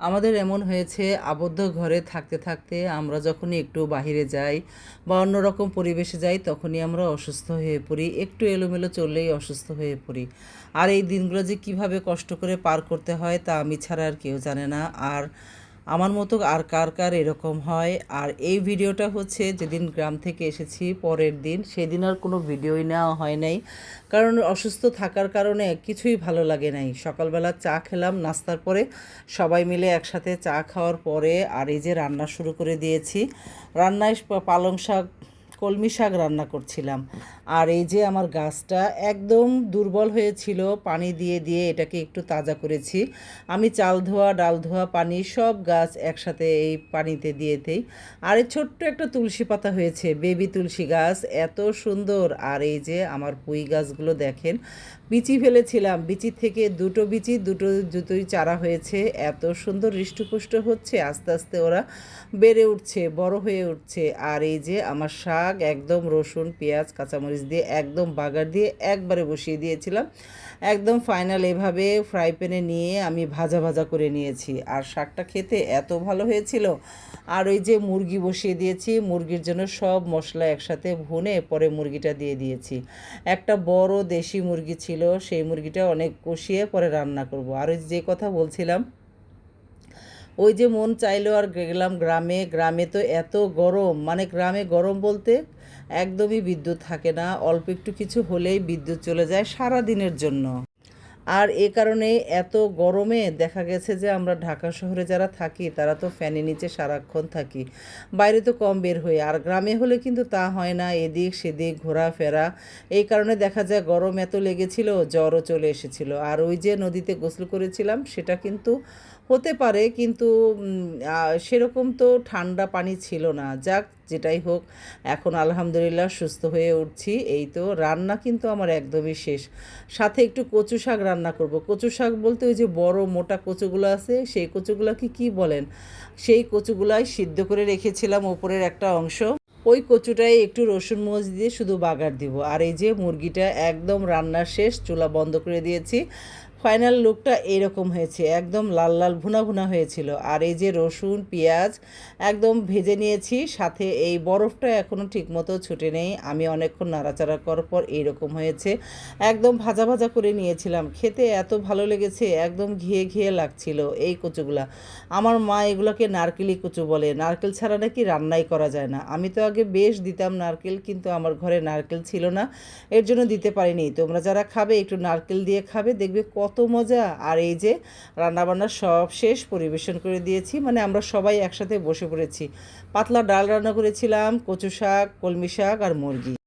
আমাদের এমন হয়েছে, আবদ্ধ ঘরে থাকতে থাকতে আমরা যখনই একটু বাহিরে যাই বা অন্যরকম পরিবেশে যাই, তখনই আমরা অসুস্থ হয়ে পড়ি। একটু এলোমেলো চললেই অসুস্থ হয়ে পড়ি। আর এই দিনগুলো যে কীভাবে কষ্ট করে পার করতে হয় তা আমি ছাড়া আর কেউ জানে না। আর আমার মতো আর কার কার এরকম হয়? আর এই ভিডিওটা হচ্ছে যেদিন গ্রাম থেকে এসেছি, পরের দিন। সেদিন আর কোনো ভিডিওই নেওয়া হয় নাই। কারণ অসুস্থ থাকার কারণে কিছুই ভালো লাগে নাই। সকালবেলা চা খেলাম, নাস্তার পরে সবাই মিলে একসাথে চা খাওয়ার পরে আর এই যে রান্না শুরু করে দিয়েছি। রান্নায় পালং শাক কলমি শাক রান্না করছিলাম। আর এই যে আমার গাছটা একদম দুর্বল হয়েছিল, পানি দিয়ে দিয়ে এটাকে একটু তাজা করেছি। আমি চাল ধোয়া, ডাল ধোয়া, পানি সব গাছ একসাথে এই পানিতে দিয়ে দিই। আর এই ছোট্ট একটা তুলসী পাতা হয়েছে, বেবি তুলসী গাছ, এত সুন্দর। আর এই যে আমার পুঁই গাছগুলো দেখেন, বিচি ফেলেছিলাম। বিচি থেকে দুটো বিচি, দুটো দুটোই চারা হয়েছে। এত সুন্দর হৃষ্টপুষ্ট হচ্ছে, আস্তে আস্তে ওরা বেড়ে উঠছে, বড় হয়ে উঠছে। আর এই যে আমার শাক একদম রসুন, পেঁয়াজ, কাঁচামরিচ দিয়ে একদম বাগার দিয়ে একবারে বসিয়ে দিয়েছিলাম। একদম ফাইনাল এভাবে ফ্রাই প্যানে নিয়ে আমি ভাজা ভাজা করে নিয়েছি। আর শাকটা খেতে এত ভালো হয়েছিল। আর ওই যে মুরগি বসিয়ে দিয়েছি, মুরগির জন্য সব মশলা একসাথে ভুনে পরে মুরগিটা দিয়ে দিয়েছি। একটা বড় দেশি মুরগি ছিল, সেই মুরগিটা অনেক কষিয়ে পরে রান্না করব। আর ওই যে কথা বলছিলাম ওই যে মন চাইলো আর গেলাম গ্রামে। গ্রামে তো এত গরম মানে গ্রামে গরম বলতে একদমই বিদ্যুৎ থাকে না, অল্প একটু কিছু হলেই বিদ্যুৎ চলে যায় সারা দিনের জন্য। আর এ কারণে এত গরমে দেখা গেছে যে আমরা ঢাকা শহরে যারা থাকি, তারা তো ফ্যানের নিচে সারাক্ষণ থাকি। বাইরে তো কম বের হই। আর গ্রামে হলে কিন্তু তা হয় না, এদিক সেদিক ঘোরাফেরা। এই কারণে দেখা যায় গরম এত লেগেছিল, জ্বরও চলে এসেছিল। আর ওই যে নদীতে গোসল করেছিলাম, সেটা কিন্তু হতে পারে, কিন্তু সেরকম তো ঠান্ডা পানি ছিল না। যাক, যেটাই হোক, এখন আলহামদুলিল্লাহ সুস্থ হয়ে উঠছি। এই তো রান্না কিন্তু আমার একদমই শেষ। সাথে একটু কচু শাক রান্না করব। কচু শাক বলতে ওই যে বড় মোটা কচুগুলো আছে, সেই কচুগুলোকে কি বলেন? সেই কচুগুলাই সিদ্ধ করে রেখেছিলাম ওপরের একটা অংশ। ওই কচুটাই একটু রসুন মরিচ দিয়ে শুধু বাগার দিব। আর এই যে মুরগিটা একদম রান্না শেষ, চুলা বন্ধ করে দিয়েছি। ফাইনাল লুকটা এইরকম হয়েছে, একদম লাল লাল ভুনা ভুনা হয়েছিল। আর এই যে রসুন, পেঁয়াজ একদম ভেজে নিয়েছি, সাথে এই বরফটা এখনও ঠিকমতো ছুটে নেই। আমি অনেকক্ষণ নাড়াচাড়া করার পর এইরকম হয়েছে। একদম ভাজা ভাজা করে নিয়েছিলাম। খেতে এত ভালো লেগেছে, একদম ঘিয়ে ঘিয়ে লাগছিল এই কচুগুলা। আমার মা এগুলোকে নারকেলি কচু বলে। নারকেল ছাড়া নাকি রান্নাই করা যায় না। আমি তো আগে বেশ দিতাম নারকেল, কিন্তু আমার ঘরে নারকেল ছিল না। এর জন্য দিতে পারিনি। তোমরা যারা খাবে, একটু নারকেল দিয়ে খাবে, দেখবে কত মজা। আর এই যে রান্নাবান্না সব শেষ পরিবেশন করে দিয়েছি মানে আমরা সবাই একসাথে বসে পড়েছি। পাতলা ডাল রান্না করেছিলাম, কচু শাক, কলমি শাক আর মুরগি।